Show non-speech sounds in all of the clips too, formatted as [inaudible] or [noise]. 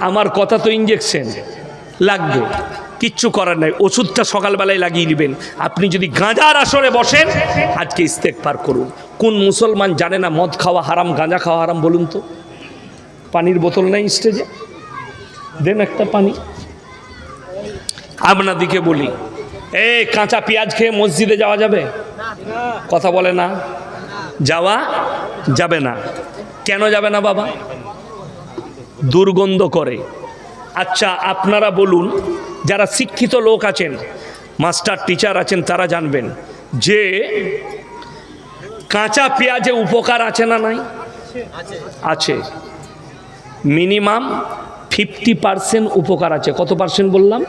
আমার কথা তো ইঞ্জেকশন লাগবে। কিচ্ছু করার নাই। ওষুধটা সকালবেলায় লাগিয়ে নেবেন। আপনি যদি গাঁজার আসরে বসেন, আজকে ইস্তেক পার করুন। কোন মুসলমান জানে না মদ খাওয়া হারাম, গাঁজা খাওয়া হারাম বলুন তো? পানির বোতল নেই স্টেজে? দেন একটা পানি। আপনাদিকে বলি, এ কাঁচা পেঁয়াজ খেয়ে মসজিদে যাওয়া যাবে? কথা বলে না? যাওয়া যাবে না। কেন যাবে না বাবা? দুর্গন্ধ করে। আচ্ছা আপনারা বলুন, যারা শিক্ষিত লোক আছেন, মাস্টার, টিচার আছেন, তারা জানবেন যে কাঁচা পেঁয়াজে উপকার আছে না নাই? আছে। মিনিমাম ফিফটি পার্সেন্ট উপকার আছে। কত পার্সেন্ট বললাম?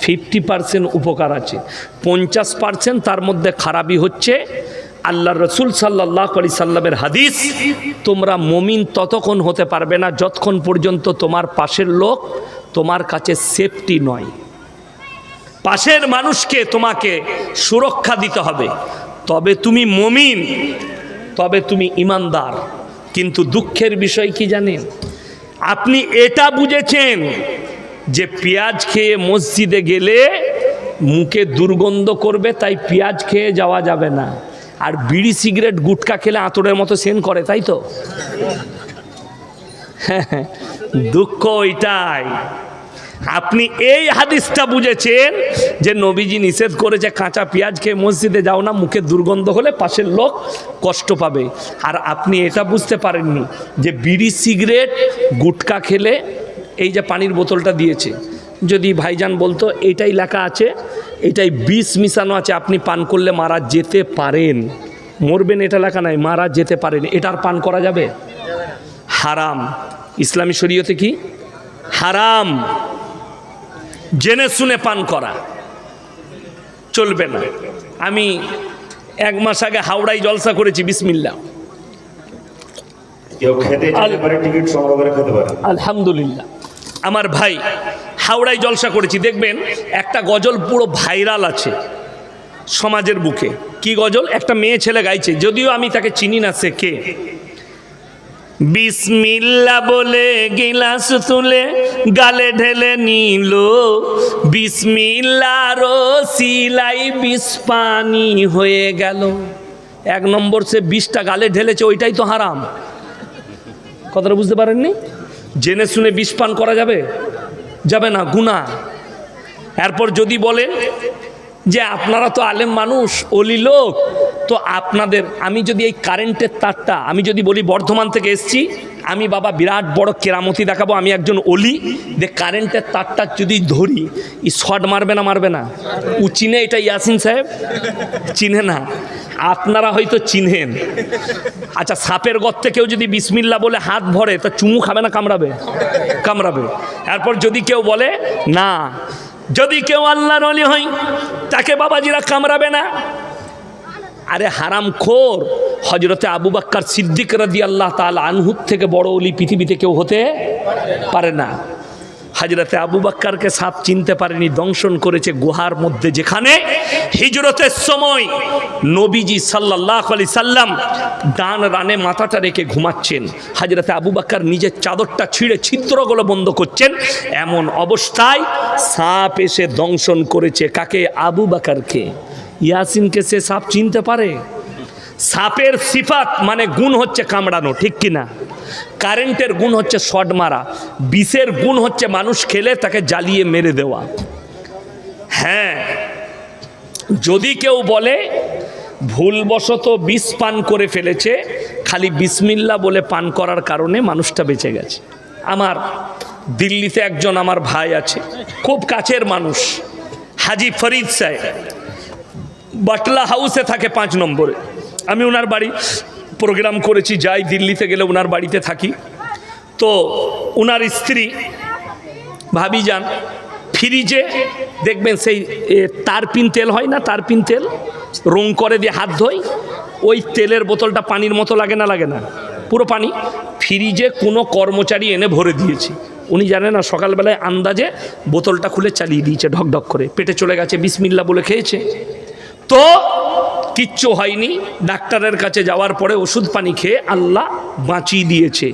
ফিফটি পার্সেন্ট উপকার আছে। পঞ্চাশ পার্সেন্ট তার মধ্যে খারাপই হচ্ছে। আল্লাহ রসুল সাল্লাহ আলি সাল্লামের হাদিস, তোমরা মমিন ততক্ষণ হতে পারবে না যতক্ষণ পর্যন্ত তোমার পাশের লোক তোমার কাছে সেফটি নয়। পাশের মানুষকে তোমাকে সুরক্ষা দিতে হবে। তবে তুমি মমিন, তবে তুমি ইমানদার। কিন্তু দুঃখের বিষয় কি জানেন? আপনি এটা বুঝেছেন যে পেঁয়াজ খেয়ে মসজিদে গেলে মুখে দুর্গন্ধ করবে, তাই পেঁয়াজ খেয়ে যাওয়া যাবে না। আর বিড়ি, সিগারেট, গুটকা খেলে আঁতরের মতো সেন করে, তাই তো? [laughs] দুঃখ ওইটাই। আপনি এই হাদিসটা বুঝেছেন যে নবীজি নিষেধ করেছে কাঁচা পেঁয়াজ খেয়ে মসজিদে যাও না, মুখে দুর্গন্ধ হলে পাশের লোক কষ্ট পাবে। আর আপনি এটা বুঝতে পারেননি যে বিড়ি, সিগারেট, গুটকা খেলে এই যে পানির বোতলটা দিয়েছে। যদি ভাইজান বলতো, এটাই লেখা আছে এটাই বিষ মিশানো আছে আপনি পান করলে মারা যেতে পারেন। মরবেন এটা লেখা নাই মারা যেতে পারেন। এটার পান করা যাবে? হারাম। ইসলামী শরীয়তে কি? হারাম। জেনে শুনে পান করা। চলবে না। আমি এক মাস আগে হাওড়ায় জলসা করেছি বিসমিল্লা আলহামদুলিল্লাহ। আমার ভাই হাওড়ায় জলসা করেছি। দেখবেন, একটা গজল পুরো ভাইরাল আছে সমাজের বুকে। কি গজল? একটা মেয়ে ছেলে গাইছে, যদিও আমি তাকে চিনি না সে কে। বিসমিল্লা বলে গিলাস তুলে গালে ঢেলে নিল। বিসমিল্লার সিলাই বিষ হয়ে গেল। এক নম্বর সে বিষটা গালে ঢেলেছে, ওইটাই তো হারাম। কথাটা বুঝতে পারেননি? জেনে শুনে বিষ পান করা যাবে? যাবে না গুণা এরপর যদি বলেন যে আপনারা তো আলেম মানুষ, অলি লোক, তো আপনাদের, আমি যদি এই কারেন্টের তারটা, আমি যদি বলি বর্ধমান থেকে এসছি আমি বাবা বিরাট বড় কেরামতি দেখাবো, আমি একজন অলি। যে কারেন্টের তারটা যদি ধরি ই শর্ট মারবে না মারবে না? ও চিনে এটা ইয়াসিন সাহেব? চিনে না। আপনারা হয়তো চিনেন। আচ্ছা সাপের গর্তে কেউ যদি বিসমিল্লা বলে হাত ভরে, তা চুমু খাবে না, কামড়াবে? কামড়াবে। এরপর যদি কেউ বলে, না। যদি কেউ আল্লাহর অলি হয়, তাকে বাবাজিরা কামড়াবে না? আরে হারাম খোর হজরতে আবু বাক্কার সিদ্দিক রাদি আল্লাহ তাল আনহুত থেকে বড় অলি পৃথিবীতে কেউ হতে পারে না। হাজরতে আবু বাক্কারকে সাপ চিনতে পারেনি, দংশন করেছে গুহার মধ্যে যেখানে হিজরতের সময় নবীজি সাল্লাহ আলি সাল্লাম ডান রানে মাথাটা রেখে ঘুমাচ্ছেন। হাজরতে আবু বাক্কার নিজের চাদরটা ছিঁড়ে ছিদ্রগুলো বন্ধ করছেন। এমন অবস্থায় সাপ এসে দংশন করেছে কাকে? আবু বাকারকে। ইয়াসিনকে সে সাপ চিনতে পারে? সাপের সিফাত মানে গুণ হচ্ছে কামড়ানো, ঠিক কিনা কারেন্টের গুণ হচ্ছে শট মারা, বিষের গুণ হচ্ছে মানুষ খেলে তাকে জ্বালিয়ে মেরে দেওয়া। হ্যাঁ যদি কেউ বলে, ভুলবশত বিষ পান করে ফেলেছে, খালি বিসমিল্লা বলে পান করার কারণে মানুষটা বেঁচে গেছে। আমার দিল্লিতে একজন আমার ভাই আছে, খুব কাছের মানুষ, হাজি ফরিদ সাহেব। বাটলা হাউসে থাকে পাঁচ নম্বরে। আমি ওনার বাড়ি প্রোগ্রাম করেছি, যাই দিল্লিতে গেলে ওনার বাড়িতে থাকি। তো ওনার স্ত্রী ভাবি যান, ফ্রিজে দেখবেন সেই তারপিন তেল হয় না, তারপিন তেল? রং করে দিয়ে হাত ধোয়, ওই তেলের বোতলটা পানির মতো লাগে না লাগে না? পুরো পানি ফ্রিজে কোনো কর্মচারী এনে ভরে দিয়েছি। উনি জানেন না, সকালবেলায় আন্দাজে বোতলটা খুলে চালিয়ে দিয়েছে ঢকঢক করে। পেটে চলে গেছে, বিসমিল্লা বলে খেয়েছে। তো কিচ্ছু হয়নি। ডাক্তারের কাছে যাওয়ার পরে ওষুধ পানি খেয়ে আল্লাহ বাঁচিয়ে দিয়েছে।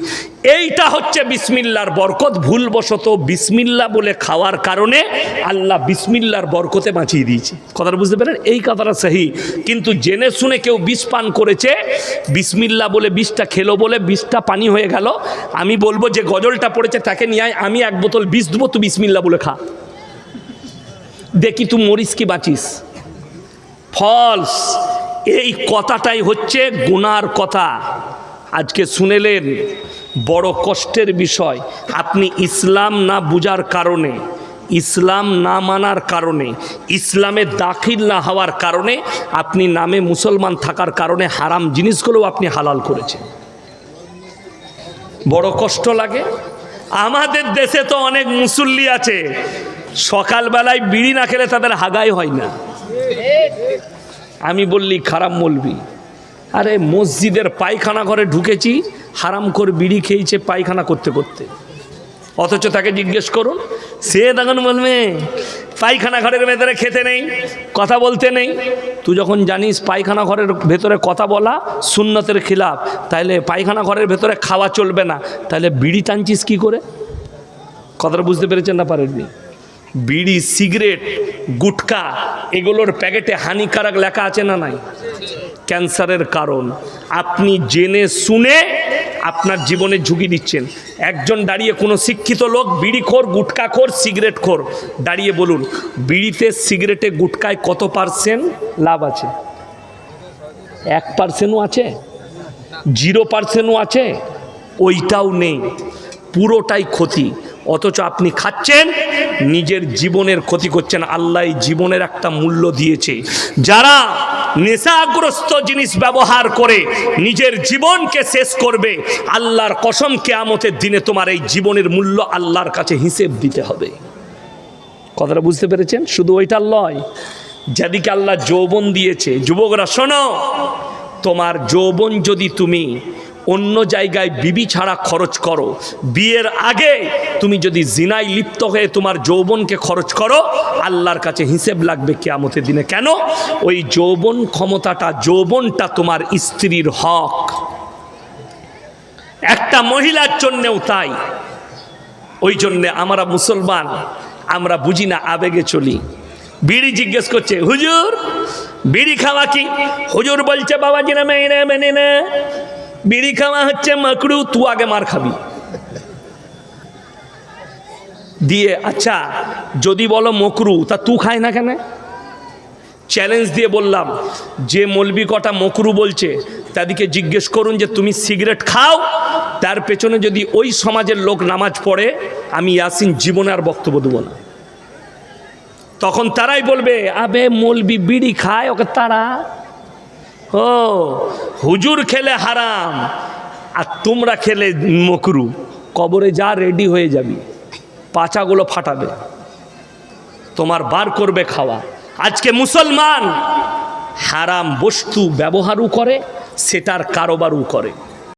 এইটা হচ্ছে বিসমিল্লার বরকত। ভুলবশত বিসমিল্লা বলে খাওয়ার কারণে আল্লাহ বিসমিল্লার বরকতে বাঁচিয়ে দিয়েছে। কথাটা বুঝতে পারেন এই কথাটা সহি। কিন্তু জেনে শুনে কেউ বিষ পান করেছে, বিসমিল্লা বলে বিষটা খেলো বলে বিষটা পানি হয়ে গেল। আমি বলব যে গজলটা পড়েছে, তাকে নিয়ে আমি এক বোতল বিষ দেবো, তুই বিসমিল্লা বলে খা। দেখি তুই মরিস কি বাঁচিস। ফলস এই কথাটাই হচ্ছে গুনার কথা। আজকে শুনেলেন, বড় কষ্টের বিষয়। আপনি ইসলাম না বুঝার কারণে, ইসলাম না মানার কারণে, ইসলামে দাখিল না হওয়ার কারণে আপনি নামে মুসলমান থাকার কারণে হারাম জিনিসগুলোও আপনি হালাল করেছেন। বড় কষ্ট লাগে। আমাদের দেশে তো অনেক মুসল্লি আছে। সকালবেলায় বিড়ি না খেলে তাদের হাগাই হয় না। আমি বললি, খারাপ মলবি আরে, মসজিদের পায়খানা ঘরে ঢুকেছি, হারাম করে বিড়ি খেয়েছে পায়খানা করতে করতে। অথচ তাকে জিজ্ঞেস করুন, সে তখন বলবে, পায়খানা ঘরের ভেতরে খেতে নেই, কথা বলতে নেই। তুই যখন জানিস পায়খানা ঘরের ভেতরে কথা বলা সুন্নতের খিলাফ তাহলে পায়খানা ঘরের ভেতরে খাওয়া চলবে না। তাহলে বিড়ি টানছিস কি করে? কথাটা বুঝতে পেরেছেন না পারেননি? বিড়ি, সিগারেট, গুটকা, এগুলোর প্যাকেটে হানিকারক লেখা আছে না নাই? ক্যান্সারের কারণ। আপনি জেনে শুনে আপনার জীবনে ঝুঁকি দিচ্ছেন একজন দাঁড়িয়ে কোনো শিক্ষিত লোক বিড়ি খোর গুটকা খোর সিগারেট খোর দাঁড়িয়ে বলুন, বিড়িতে সিগারেটে, গুটকায় কত পার্সেন্ট লাভ আছে? এক পার্সেন্টও আছে? জিরো পার্সেন্টও আছে? ওইটাও নেই। পুরোটাই ক্ষতি। অথচ আপনি খাচ্ছেন নিজের জীবনের ক্ষতি করছেন আল্লাহ জীবনের একটা মূল্য দিয়েছে। যারা নেশাগ্রস্ত জিনিস ব্যবহার করে নিজের জীবনকে শেষ করবে, আল্লাহর কসম কেয়ামতের দিনে তোমার এই জীবনের মূল্য আল্লাহর কাছে হিসেব দিতে হবে। কথাটা বুঝতে পেরেছেন? শুধু ওইটা লয় যাদিকে আল্লাহ যৌবন দিয়েছে, যুবকরা শোনো, তোমার যৌবন যদি তুমি অন্য জায়গায় বিবি ছাড়া খরচ করো। বিয়ের আগে তুমি যদি জিনায় লিপ্ত হয়ে তোমার যৌবনকে খরচ করো, আল্লাহর কাছে হিসেব লাগবে কেয়ামতের দিনে। কেন? ওই যৌবন ক্ষমতাটা, যৌবনটা তোমার স্ত্রীর হক। একটা মহিলার জন্যেও তাই। ওই জন্যে আমরা মুসলমান, আমরা বুঝি না, আবেগে চলি। বিড়ি জিজ্ঞেস করছে, হুজুর, বিড়ি খাওয়া কি? হুজুর বলছে বাবা না মেনে মেনে না। বিড়ি খাওয়া হচ্ছে মাকড়ু তুই আগে মার খাবি। দিয়ে আচ্ছা যদি বলো মকরু, তা তু খায় না কেন? চ্যালেঞ্জ দিয়ে বললাম, যে মলবি কটা মকরু বলছে, তাদেরকে জিজ্ঞেস করুন যে তুমি সিগারেট খাও? তার পেছনে যদি ওই সমাজের লোক নামাজ পড়ে, আমি ইয়াসিন জীবনে আর বক্তব্য দেবো না। তখন তারাই বলবে, আবে মলবি বিড়ি খায়, ওকে তারা ও, হুজুর খেলে হারাম, আর তোমরা খেলে মকরু, কবরে যা রেডি হয়ে যাবি, পাচাগুলো ফাটাবে, তোমার বার করবে খাওয়া। আজকে মুসলমান হারাম বস্তু ব্যবহারও করে, সেটার কারোবারও করে।